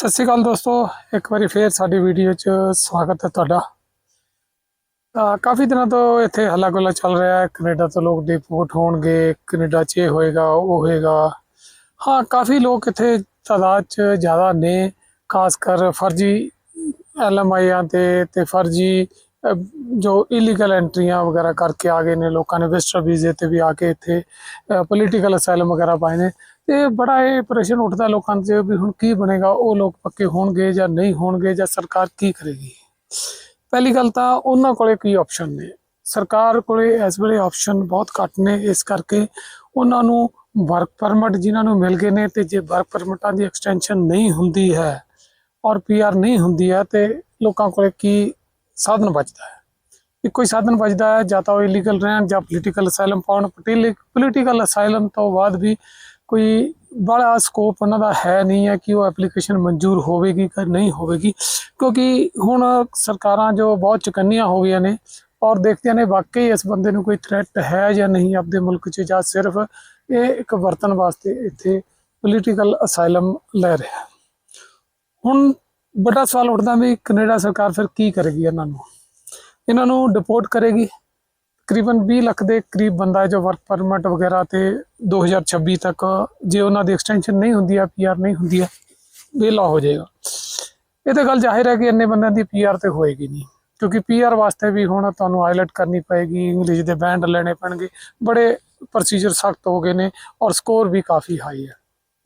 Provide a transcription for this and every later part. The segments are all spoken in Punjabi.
ਸਤਿ ਸ਼੍ਰੀ ਅਕਾਲ ਦੋਸਤੋ, ਇੱਕ ਵਾਰੀ ਫੇਰ ਸਾਡੀ ਵੀਡੀਓ 'ਚ ਸਵਾਗਤ ਹੈ ਤੁਹਾਡਾ। ਤਾਂ ਕਾਫੀ ਦਿਨਾਂ ਤੋਂ ਇੱਥੇ ਹੱਲਾ ਗੁੱਲਾ ਚੱਲ ਰਿਹਾ ਹੈ। ਕੈਨੇਡਾ ਤੋਂ ਲੋਕ ਡਿਪੋਰਟ ਹੋਣਗੇ, ਕੈਨੇਡਾ 'ਚ ਇਹ ਹੋਏਗਾ, ਉਹ ਹੋਏਗਾ। ਹਾਂ, ਕਾਫੀ ਲੋਕ ਇੱਥੇ ਤਾਦਾਦ 'ਚ ਜ਼ਿਆਦਾ ਨੇ, ਖਾਸ ਕਰ ਫਰਜ਼ੀ ਐਲਐਮਆਈਆਂ ਤੇ ਤੇ ਫਰਜ਼ੀ ਜੋ ਇਲੀਗਲ ਐਂਟਰੀਆਂ ਵਗੈਰਾ ਕਰਕੇ ਆ ਗਏ ਨੇ। ਲੋਕਾਂ ਨੇ ਵਿਜ਼ਟਰ ਵੀਜ਼ੇ ਤੇ ਵੀ ਆ ਕੇ ਇੱਥੇ ਪੋਲੀਟੀਕਲ ਅਸਾਈਲਮ ਵਗੈਰਾ ਪਾਏ ਨੇ। ਤੇ ਬੜਾ ਇਹ ਪ੍ਰਸ਼ਨ ਉੱਠਦਾ ਲੋਕਾਂ 'ਚ ਵੀ ਹੁਣ ਕੀ ਬਣੇਗਾ, ਉਹ ਲੋਕ ਪੱਕੇ ਹੋਣਗੇ ਜਾਂ ਨਹੀਂ ਹੋਣਗੇ ਜਾਂ ਸਰਕਾਰ ਕੀ ਕਰੇਗੀ? ਪਹਿਲੀ ਗੱਲ ਤਾਂ ਉਹਨਾਂ ਕੋਲੇ ਕੀ ਆਪਸ਼ਨ ਨੇ ਸਰਕਾਰ ਕੋਲੇ ਇਸ ਵੇਲੇ ਆਪਸ਼ਨ ਬਹੁਤ ਘੱਟ ਨੇ, ਇਸ ਕਰਕੇ ਉਹਨਾਂ ਨੂੰ ਵਰਕ ਪਰਮਿਟ ਜਿਨ੍ਹਾਂ ਨੂੰ ਮਿਲ ਗਏ ਨੇ ਤੇ ਜੇ ਵਰਕ ਪਰਮਿਟਾਂ ਦੀ ਐਕਸਟੈਂਸ਼ਨ ਨਹੀਂ ਹੁੰਦੀ ਹੈ ਔਰ ਪੀਆਰ ਨਹੀਂ ਹੁੰਦੀ ਹੈ ਤੇ ਲੋਕਾਂ ਕੋਲੇ ਕੀ ਸਾਧਨ ਬਚਦਾ ਹੈ? ਇੱਕੋ ਹੀ ਸਾਧਨ ਬਚਦਾ ਹੈ, ਜਾਂ ਤਾਂ ਉਹ ਇਲੀਗਲ ਰਹਿਣ ਜਾਂ ਪੋਲੀਟੀਕਲ ਅਸਾਈਲਮ ਪਾਉਣ ਪੋਲੀਟੀਕਲ ਅਸਾਈਲਮ ਤੋਂ ਬਾਅਦ ਵੀ ਕੋਈ ਬੜਾ ਸਕੋਪ ਉਹਨਾਂ ਦਾ ਹੈ ਨਹੀਂ ਹੈ ਕਿ ਉਹ ਐਪਲੀਕੇਸ਼ਨ ਮਨਜ਼ੂਰ ਹੋਵੇਗੀ ਕਿ ਨਹੀਂ ਹੋਵੇਗੀ, ਕਿਉਂਕਿ ਹੁਣ ਸਰਕਾਰਾਂ ਜੋ ਬਹੁਤ ਚੁਕੰਨੀਆਂ ਹੋ ਗਈਆਂ ਨੇ ਔਰ ਦੇਖਦੇ ਨੇ ਵਾਕਈ ਇਸ ਬੰਦੇ ਨੂੰ ਕੋਈ ਥ੍ਰੈਟ ਹੈ ਜਾਂ ਨਹੀਂ ਆਪਦੇ ਮੁਲਕ 'ਚ ਜਾਂ ਸਿਰਫ ਇਹ ਇੱਕ ਵਰਤਨ ਵਾਸਤੇ ਇੱਥੇ ਪੋਲੀਟੀਕਲ ਅਸਾਈਲਮ ਲੈ ਰਿਹਾ ਹੁਣ ਵੱਡਾ ਸਵਾਲ ਉੱਠਦਾ ਵੀ ਕੈਨੇਡਾ ਸਰਕਾਰ ਫਿਰ ਕੀ ਕਰੇਗੀ ਇਹਨਾਂ ਨੂੰ? ਇਹਨਾਂ ਨੂੰ ਡਿਪੋਰਟ ਕਰੇਗੀ? ਤਕਰੀਬਨ 20 ਲੱਖ ਦੇ ਕਰੀਬ ਬੰਦਾ ਹੈ ਜੋ ਵਰਕ ਪਰਮਿਟ ਵਗੈਰਾ ਤੇ 2026 ਤੱਕ ਜੇ ਉਹਨਾਂ ਦੀ ਐਕਸਟੈਂਸ਼ਨ ਨਹੀਂ ਹੁੰਦੀ ਹੈ ਪੀਆਰ ਨਹੀਂ ਹੁੰਦੀ ਆ, ਵਿਹਲਾ ਹੋ ਜਾਏਗਾ। ਇਹ ਤਾਂ ਗੱਲ ਜ਼ਾਹਿਰ ਹੈ ਕਿ ਇੰਨੇ ਬੰਦਿਆਂ ਦੀ ਪੀਆਰ ਤੇ ਹੋਏਗੀ ਨਹੀਂ, ਕਿਉਂਕਿ ਪੀਆਰ ਵਾਸਤੇ ਵੀ ਹੁਣ ਤੁਹਾਨੂੰ ਆਈਲੈਟ ਕਰਨੀ ਪਏਗੀ ਇੰਗਲਿਸ਼ ਦੇ ਬੈਂਡ ਲੈਣੇ ਪੈਣਗੇ, ਬੜੇ ਪ੍ਰੋਸੀਜਰ ਸਖਤ ਹੋ ਗਏ ਨੇ ਔਰ ਸਕੋਰ ਵੀ ਕਾਫੀ ਹਾਈ ਹੈ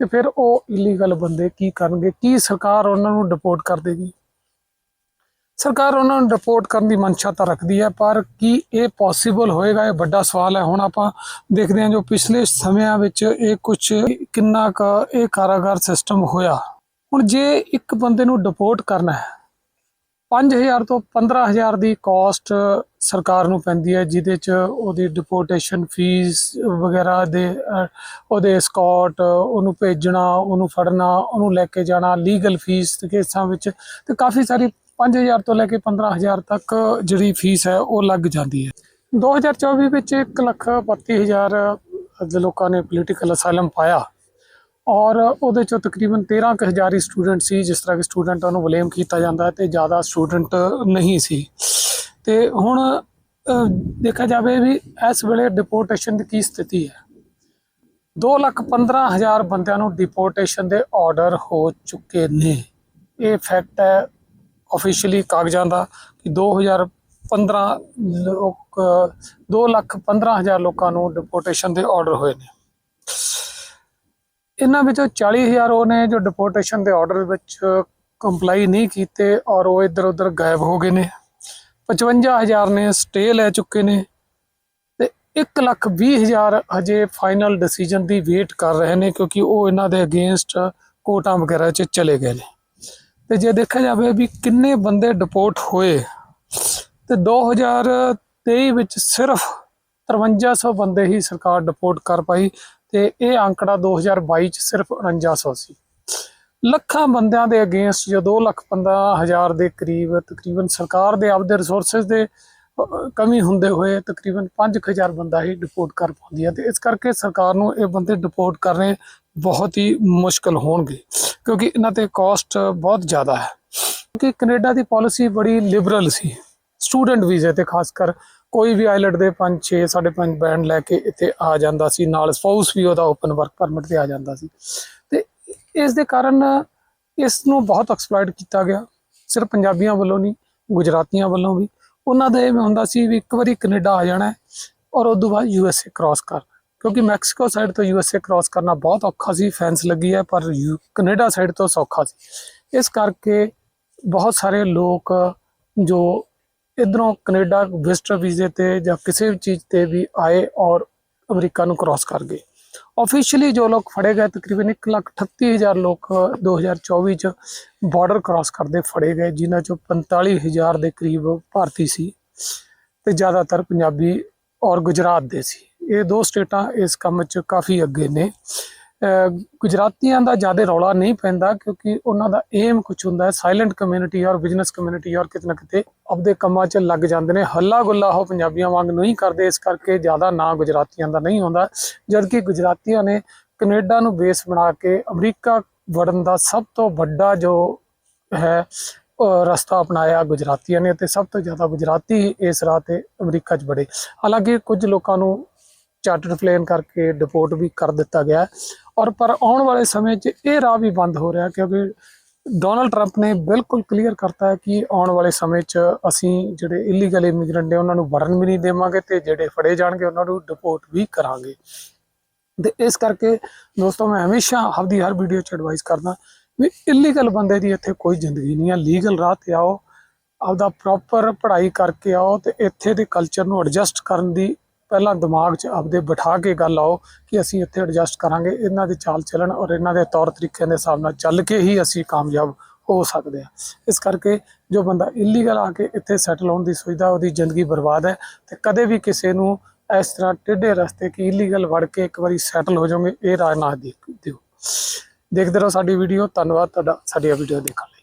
ਤੇ ਫਿਰ ਉਹ ਇਲੀਗਲ ਬੰਦੇ ਕੀ ਕਰਨਗੇ, ਕੀ ਸਰਕਾਰ ਉਹਨਾਂ ਨੂੰ ਡਿਪੋਰਟ ਕਰ ਦੇਗੀ? ਸਰਕਾਰ ਉਹਨਾਂ ਨੂੰ ਰਿਪੋਰਟ ਕਰਨ ਦੀ ਮਨਸ਼ਾ ਤਾਂ ਰੱਖਦੀ ਹੈ, ਪਰ ਕੀ ਇਹ ਪੋਸੀਬਲ ਹੋਏਗਾ? ਇਹ ਵੱਡਾ ਸਵਾਲ ਹੈ। ਹੁਣ ਆਪਾਂ ਦੇਖਦੇ ਹਾਂ ਜੋ ਪਿਛਲੇ ਸਮਿਆਂ ਵਿੱਚ ਇਹ ਕੁਝ ਕਿੰਨਾ ਕੁ ਇਹ ਕਾਰਾਗਾਰ ਸਿਸਟਮ ਹੋਇਆ। ਹੁਣ ਜੇ ਇੱਕ ਬੰਦੇ ਨੂੰ ਡਿਪੋਰਟ ਕਰਨਾ ਹੈ 5000 ਤੋਂ 15000 ਦੀ ਕਾਸਟ ਸਰਕਾਰ ਨੂੰ ਪੈਂਦੀ ਹੈ, ਜਿਹਦੇ ਚ ਉਹਦੀ ਡਿਪੋਰਟੇਸ਼ਨ ਫੀਸ ਵਗੈਰਾ ਦੇ, ਉਹਦੇ ਸਕਾਟ ਉਹਨੂੰ ਭੇਜਣਾ, ਉਹਨੂੰ ਫੜਨਾ, ਉਹਨੂੰ ਲੈ ਕੇ ਜਾਣਾ ਲੀਗਲ ਫੀਸ ਕੇਸਾਂ ਵਿੱਚ ਤੇ ਕਾਫੀ ਸਾਰੀ 5000 ਤੋਂ ਲੈ ਕੇ 15000 ਤੱਕ ਜਿਹੜੀ ਫੀਸ ਹੈ ਉਹ ਲੱਗ ਜਾਂਦੀ ਹੈ। 2024 ਵਿੱਚ 132000 ਦੇ ਲੋਕਾਂ ਨੇ ਪੋਲੀਟੀਕਲ ਅਸਾਈਲਮ ਪਾਇਆ ਔਰ ਉਹਦੇ ਚੋਂ ਤਕਰੀਬਨ 13000 ਹੀ ਸਟੂਡੈਂਟ ਸੀ, ਜਿਸ ਤਰ੍ਹਾਂ ਕਿ ਸਟੂਡੈਂਟਾਂ ਨੂੰ ਬਲੇਮ ਕੀਤਾ ਜਾਂਦਾ ਹੈ ਤੇ ਜ਼ਿਆਦਾ ਸਟੂਡੈਂਟ ਨਹੀਂ ਸੀ। ਤੇ ਹੁਣ ਦੇਖਿਆ ਜਾਵੇ ਵੀ ਇਸ ਵੇਲੇ ਡਿਪੋਰਟੇਸ਼ਨ ਦੀ ਕੀ ਸਥਿਤੀ ਹੈ। 215000 ਬੰਦਿਆਂ ਨੂੰ ਡਿਪੋਰਟੇਸ਼ਨ ਦੇ ਆਰਡਰ ਹੋ ਚੁੱਕੇ ਨੇ। ਇਹ ਫੈਕਟ ਹੈ ਆਫੀਸ਼ੀਅਲੀ ਕਾਗਜ਼ਾਂ ਦਾ ਕਿ 2015 ਲੋਕ 215000 ਲੋਕਾਂ ਨੂੰ ਡਿਪੋਰਟੇਸ਼ਨ ਦੇ ਆਰਡਰ ਹੋਏ ਨੇ। ਇਹਨਾਂ ਵਿੱਚੋਂ 40000 ਉਹ ਨੇ ਜੋ ਡਿਪੋਰਟੇਸ਼ਨ ਦੇ ਆਰਡਰ ਵਿੱਚ ਕੰਪਲਾਈ ਨਹੀਂ ਕੀਤੇ ਔਰ ਉਹ ਇੱਧਰ ਉੱਧਰ ਗਾਇਬ ਹੋ ਗਏ ਨੇ। 55000 ਨੇ ਸਟੇ ਲੈ ਚੁੱਕੇ ਨੇ ਤੇ 120000 ਹਜੇ ਫਾਈਨਲ ਡਿਸੀਜਨ ਦੀ ਵੇਟ ਕਰ ਰਹੇ ਨੇ ਕਿਉਂਕਿ ਉਹ ਇਹਨਾਂ ਦੇ ਅਗੇਂਸਟ ਕੋਰਟਾਂ ਵਗੈਰਾ 'ਚ ਚਲੇ ਗਏ ਨੇ। ਤੇ ਜੇ ਦੇਖਿਆ ਜਾਵੇ ਵੀ ਕਿੰਨੇ ਬੰਦੇ ਡਿਪੋਰਟ ਹੋਏ, ਤੇ 2023 ਵਿੱਚ ਸਿਰਫ 5300 ਬੰਦੇ ਹੀ ਸਰਕਾਰ ਡਿਪੋਰਟ ਕਰ ਪਾਈ ਤੇ ਇਹ ਅੰਕੜਾ 2022 ਚ ਸਿਰਫ 4900 ਸੀ ਲੱਖਾਂ ਬੰਦਿਆਂ ਦੇ ਅਗੇਂਸਟ ਜੋ 2 ਲੱਖ 15 ਹਜ਼ਾਰ ਦੇ ਕਰੀਬ ਤਕਰੀਬਨ ਸਰਕਾਰ ਦੇ ਆਪਦੇ ਰਿਸੋਰਸਸ ਦੇ ਕਮੀ ਹੁੰਦੇ ਹੋਏ ਤਕਰੀਬਨ 5000 ਬੰਦਾ ਹੀ ਡਿਪੋਰਟ ਕਰ ਪਾਉਂਦੀ ਹੈ ਤੇ ਇਸ ਕਰਕੇ ਸਰਕਾਰ ਨੂੰ ਇਹ ਬੰਦੇ ਡਿਪੋਰਟ ਕਰਨੇ ਬਹੁਤ ਹੀ ਮੁਸ਼ਕਲ ਹੋਣਗੇ। ਕਿਉਂਕਿ ਇਹਨਾਂ ਤੇ ਕਾਸਟ ਬਹੁਤ ਜ਼ਿਆਦਾ ਹੈ। ਕਿਉਂਕਿ ਕੈਨੇਡਾ ਦੀ ਪਾਲਿਸੀ ਬੜੀ ਲਿਬਰਲ ਸੀ। ਸਟੂਡੈਂਟ ਵੀਜ਼ੇ ਤੇ ਖਾਸ ਕਰ ਕੋਈ ਵੀ ਆਈਲੈਟ ਦੇ 5 6 5.5 ਬੈਂਡ ਲੈ ਕੇ ਇੱਥੇ ਆ ਜਾਂਦਾ ਸੀ। ਨਾਲ ਸਪਾਊਸ ਵੀ ਉਹਦਾ ਓਪਨ ਵਰਕ ਪਰਮਿਟ ਤੇ ਆ ਜਾਂਦਾ ਸੀ। ਤੇ ਇਸ ਦੇ ਕਾਰਨ ਇਸ ਨੂੰ ਬਹੁਤ ਐਕਸਪਲੋਇਟ ਕੀਤਾ ਗਿਆ। ਸਿਰਫ ਪੰਜਾਬੀਆਂ ਵੱਲੋਂ ਨਹੀਂ, ਗੁਜਰਾਤੀਆਂ ਵੱਲੋਂ ਵੀ। ਉਹਨਾਂ ਦਾ ਇਹ ਹੁੰਦਾ ਸੀ ਵੀ ਇੱਕ ਵਾਰੀ ਕੈਨੇਡਾ ਆ ਜਾਣਾ ਔਰ ਉਸ ਤੋਂ ਬਾਅਦ ਯੂਐਸਏ ਕ੍ਰਾਸ ਕਰਨਾ ਕਿਉਂਕਿ ਮੈਕਸੀਕੋ ਸਾਈਡ ਤੋਂ ਯੂਐਸਏ ਕ੍ਰਾਸ ਕਰਨਾ ਬਹੁਤ ਔਖਾ ਸੀ ਫੈਂਸ ਲੱਗੀ ਹੈ, ਪਰ ਯੂ- ਕੈਨੇਡਾ ਸਾਈਡ ਤੋਂ ਸੌਖਾ ਸੀ। ਇਸ ਕਰਕੇ ਬਹੁਤ ਸਾਰੇ ਲੋਕ ਜੋ ਇਧਰੋਂ ਕੈਨੇਡਾ ਵਿਜ਼ਟਰ ਵੀਜ਼ੇ ਤੇ ਜਾਂ ਕਿਸੇ ਵੀ ਚੀਜ਼ ਤੇ ਵੀ ਆਏ ਔਰ ਅਮਰੀਕਾ ਨੂੰ ਕ੍ਰਾਸ ਕਰ ਗਏ। ਆਫੀਸ਼ੀਅਲੀ ਜੋ ਲੋਕ ਫੜੇ ਗਏ, ਤਕਰੀਬਨ 138000 ਲੋਕ 2024 ਚ ਬਾਰਡਰ ਕ੍ਰਾਸ ਕਰਦੇ ਫੜੇ ਗਏ, ਜਿਨ੍ਹਾਂ ਚੋਂ 45000 ਦੇ ਕਰੀਬ ਭਾਰਤੀ ਸੀ ਤੇ ਜ਼ਿਆਦਾਤਰ ਪੰਜਾਬੀ ਔਰ ਗੁਜਰਾਤ ਦੇ ਸੀ। ਇਹ ਦੋ ਸਟੇਟਾਂ ਇਸ ਕੰਮ 'ਚ ਕਾਫੀ ਅੱਗੇ ਨੇ। ਗੁਜਰਾਤੀਆਂ ਦਾ ਜ਼ਿਆਦਾ ਰੌਲਾ ਨਹੀਂ ਪੈਂਦਾ ਕਿਉਂਕਿ ਉਹਨਾਂ ਦਾ ਏਮ ਕੁਝ ਹੁੰਦਾ ਹੈ ਸਾਇਲੈਂਟ ਕਮਿਊਨਿਟੀ ਔਰ ਬਿਜ਼ਨਸ ਕਮਿਊਨਿਟੀ ਔਰ ਕਿਤੇ ਨਾ ਕਿਤੇ ਆਪਦੇ ਕੰਮਾਂ 'ਚ ਲੱਗ ਜਾਂਦੇ ਨੇ। ਹੱਲਾ ਗੁੱਲਾ ਉਹ ਪੰਜਾਬੀਆਂ ਵਾਂਗ ਨਹੀਂ ਕਰਦੇ, ਇਸ ਕਰਕੇ ਜ਼ਿਆਦਾ ਨਾਂ ਗੁਜਰਾਤੀਆਂ ਦਾ ਨਹੀਂ ਹੁੰਦਾ। ਜਦਕਿ ਗੁਜਰਾਤੀਆਂ ਨੇ ਕੈਨੇਡਾ ਨੂੰ ਬੇਸ ਬਣਾ ਕੇ ਅਮਰੀਕਾ ਵੜਨ ਦਾ ਸਭ ਤੋਂ ਵੱਡਾ ਜੋ ਹੈ ਰਸਤਾ ਅਪਣਾਇਆ ਗੁਜਰਾਤੀਆਂ ਨੇ ਤੇ ਸਭ ਤੋਂ ਜ਼ਿਆਦਾ ਗੁਜਰਾਤੀ ਇਸ ਰਾਹ ਤੇ ਅਮਰੀਕਾ 'ਚ ਬੜੇ ਹਾਲਾਂਕਿ ਕੁਝ ਲੋਕਾਂ ਨੂੰ ਚਾਰਟਰਡ ਪਲੇਨ ਕਰਕੇ ਡਿਪੋਰਟ ਵੀ ਕਰ ਦਿੱਤਾ ਗਿਆ ਔਰ ਪਰ ਆਉਣ ਵਾਲੇ ਸਮੇਂ 'ਚ ਇਹ ਰਾਹ ਵੀ ਬੰਦ ਹੋ ਰਿਹਾ ਕਿਉਂਕਿ ਡੋਨਲਡ ਟਰੰਪ ਨੇ ਬਿਲਕੁਲ ਕਲੀਅਰ ਕਰਤਾ ਹੈ ਕਿ ਆਉਣ ਵਾਲੇ ਸਮੇਂ 'ਚ ਅਸੀਂ ਜਿਹੜੇ ਇਲੀਗਲ ਇਮੀਗ੍ਰੈਂਟ ਨੇ ਉਹਨਾਂ ਨੂੰ ਵੜਨ ਵੀ ਨਹੀਂ ਦੇਵਾਂਗੇ ਤੇ ਜਿਹੜੇ ਫੜੇ ਜਾਣਗੇ ਉਹਨਾਂ ਨੂੰ ਡਿਪੋਰਟ ਵੀ ਕਰਾਂਗੇ। ਤੇ ਇਸ ਕਰਕੇ ਦੋਸਤੋ, ਮੈਂ ਹਮੇਸ਼ਾ ਆਪਦੀ ਹਰ ਵੀਡੀਓ 'ਚ ਐਡਵਾਈਸ ਕਰਦਾ ਵੀ ਇਲੀਗਲ ਬੰਦੇ ਦੀ ਇੱਥੇ ਕੋਈ ਜ਼ਿੰਦਗੀ ਨਹੀਂ ਹੈ। ਲੀਗਲ ਰਾਹ ਤੇ ਆਓ, ਆਪਦਾ ਪ੍ਰੋਪਰ ਪੜ੍ਹਾਈ ਕਰਕੇ ਆਓ ਤੇ ਇੱਥੇ ਦੇ ਕਲਚਰ ਨੂੰ ਐਡਜਸਟ ਕਰਨ ਦੀ ਪਹਿਲਾਂ ਦਿਮਾਗ 'ਚ ਆਪਦੇ ਬਿਠਾ ਕੇ ਗੱਲ ਆਓ ਕਿ ਅਸੀਂ ਇੱਥੇ ਐਡਜਸਟ ਕਰਾਂਗੇ, ਇਹਨਾਂ ਦੇ ਚਾਲ ਚੱਲਣ ਔਰ ਇਹਨਾਂ ਦੇ ਤੌਰ ਤਰੀਕਿਆਂ ਦੇ ਹਿਸਾਬ ਨਾਲ ਚੱਲ ਕੇ ਹੀ ਅਸੀਂ ਕਾਮਯਾਬ ਹੋ ਸਕਦੇ ਹਾਂ। ਇਸ ਕਰਕੇ ਜੋ ਬੰਦਾ ਇਲੀਗਲ ਆ ਕੇ ਇੱਥੇ ਸੈਟਲ ਹੋਣ ਦੀ ਸੋਚਦਾ ਉਹਦੀ ਜ਼ਿੰਦਗੀ ਬਰਬਾਦ ਹੈ ਤੇ ਕਦੇ ਵੀ ਕਿਸੇ ਨੂੰ ਇਸ ਤਰ੍ਹਾਂ ਟੇਢੇ ਰਸਤੇ ਕਿ ਇਲੀਗਲ ਵੜ ਕੇ ਇੱਕ ਵਾਰੀ ਸੈਟਲ ਹੋ ਜਾਓਗੇ, ਇਹ ਰਾਜ ਨਾ ਦੇਖ- ਦਿਓ। ਦੇਖਦੇ ਰਹੋ ਸਾਡੀ ਵੀਡੀਓ ਧੰਨਵਾਦ ਤੁਹਾਡਾ ਸਾਡੀ ਵੀਡੀਓ ਦੇਖਣ